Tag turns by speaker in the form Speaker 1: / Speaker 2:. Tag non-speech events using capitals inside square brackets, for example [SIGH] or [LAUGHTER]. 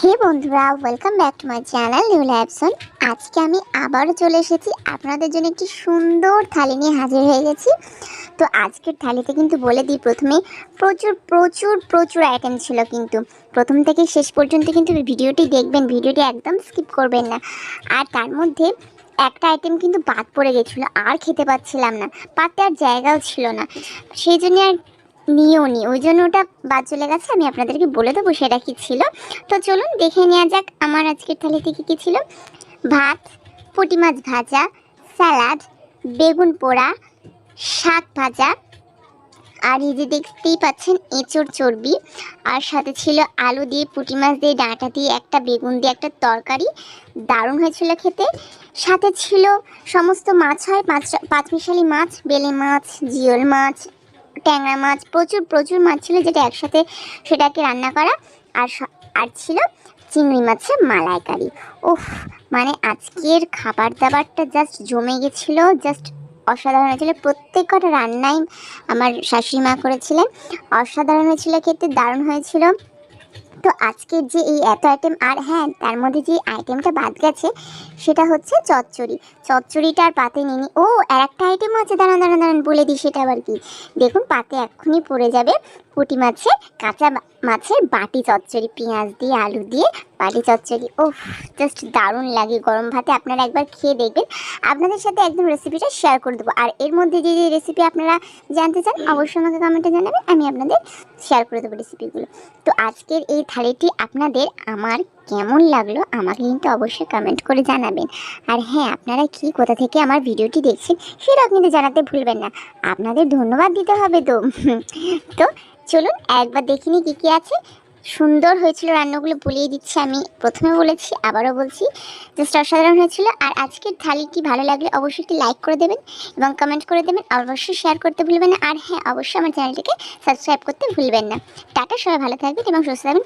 Speaker 1: হে বন্ধুরা welcome back to my channel new ল্যাবসন আজকে আমি আবারও চলে এসেছি। আপনাদের জন্য একটি সুন্দর থালি নিয়ে হাজির হয়ে গেছি। তো আজকের থালিতে কিন্তু বলে দিই, প্রথমে প্রচুর প্রচুর প্রচুর আইটেম ছিল কিন্তু। প্রথম থেকে শেষ পর্যন্ত কিন্তু ভিডিওটি দেখবেন, ভিডিওটি একদম স্কিপ করবেন না। আর তার মধ্যে একটা আইটেম কিন্তু বাদ পড়ে গেছিল, আর খেতে পাচ্ছিলাম না। পাতে আর জায়গাও ছিল না। সেই জন্য আর নিয়েও নি। ওই জন্য ওটা বাদ চলে গেছে, আমি আপনাদেরকে বলে দেবো সেটা কী ছিল। তো চলুন দেখে নেওয়া যাক আমার আজকের থালিতে কী কী ছিল। ভাত, পুঁটি মাছ ভাজা, স্যালাড, বেগুন পোড়া, শাক ভাজা, আর এই যে দেখতেই পাচ্ছেন এঁচোড় চর্বি, আর সাথে ছিল আলু দিয়ে পুঁটি মাছ দিয়ে ডাঁটা দিয়ে একটা বেগুন দিয়ে একটা তরকারি, দারুণ হয়েছিল খেতে। সাথে ছিল সমস্ত মাছ হয়, পাঁচ পাঁচমিশালি মাছ, বেলে মাছ, জিওল মাছ ট্যাংরা মাছ, প্রচুর প্রচুর মাছ ছিল যেটা একসাথে সেটাকে রান্না করা। আর আর ছিল চিংড়ি মাছের মালাইকারি। উফ মানে আজকের খাবার দাবারটা জাস্ট জমে গেছিল জাস্ট অসাধারণ হয়েছিল। প্রত্যেক কটা রান্নাই আমার শাশুড়ি মা করেছিলেন। অসাধারণ হয়েছিল, খেতে দারুণ হয়েছিল। তো আজকের যে এই এত আইটেম আর হ্যাঁ তার মধ্যে যে আইটেমটা বাদ গেছে, সেটা হচ্ছে চচ্চড়ি। চচ্চড়িটা আর পাতে নিনি ও, আর একটা আইটেমও আছে, দাঁড়ান দাঁড়ান দাঁড়ান, বলে দিই সেটা আবার কি? দেখুন, পাতে এক্ষুনি পড়ে যাবে পুঁটি মাছের কাঁচা মাছের বাটি চচ্চড়ি, পেঁয়াজ দিয়ে, আলু দিয়ে বাটি চচ্চড়ি। ও জাস্ট দারুণ লাগে গরম ভাতে। আপনারা একবার খেয়ে দেখবেন। আপনাদের সাথে একদম রেসিপিটা শেয়ার করে দেবো। আর এর মধ্যে যে যে রেসিপি আপনারা জানতে চান, অবশ্যই আমাকে কমেন্টে জানাবেন। আমি আপনাদের শেয়ার করে দেবো রেসিপিগুলো তো আজকের এই থালিটি আপনাদের, আমার কেমন লাগল আমাকে কিন্তু অবশ্যই কমেন্ট করে জানাবেন। আর হ্যাঁ আপনারা কি কোথা থেকে আমার ভিডিওটি দেখছেন সেটাও কিন্তু জানাতে ভুলবেন না। আপনাদের ধন্যবাদ দিতে হবে তো। [LAUGHS] তো চলুন একবার দেখিনি কী কী আছে। সুন্দর হয়েছিল রান্নাগুলো বলিয়ে দিচ্ছি আমি। প্রথমে বলেছি, আবারও বলছি জাস্ট অসাধারণ হয়েছিল। আর আজকের থালিটি ভালো লাগলে অবশ্যই একটি লাইক করে দেবেন এবং কমেন্ট করে দেবেন। অবশ্যই শেয়ার করতে ভুলবেন না। আর হ্যাঁ অবশ্যই আমার চ্যানেলটিকে সাবস্ক্রাইব করতে ভুলবেন না। টাটা, সবাই ভালো থাকবেন এবং সুস্থ থাকবেন।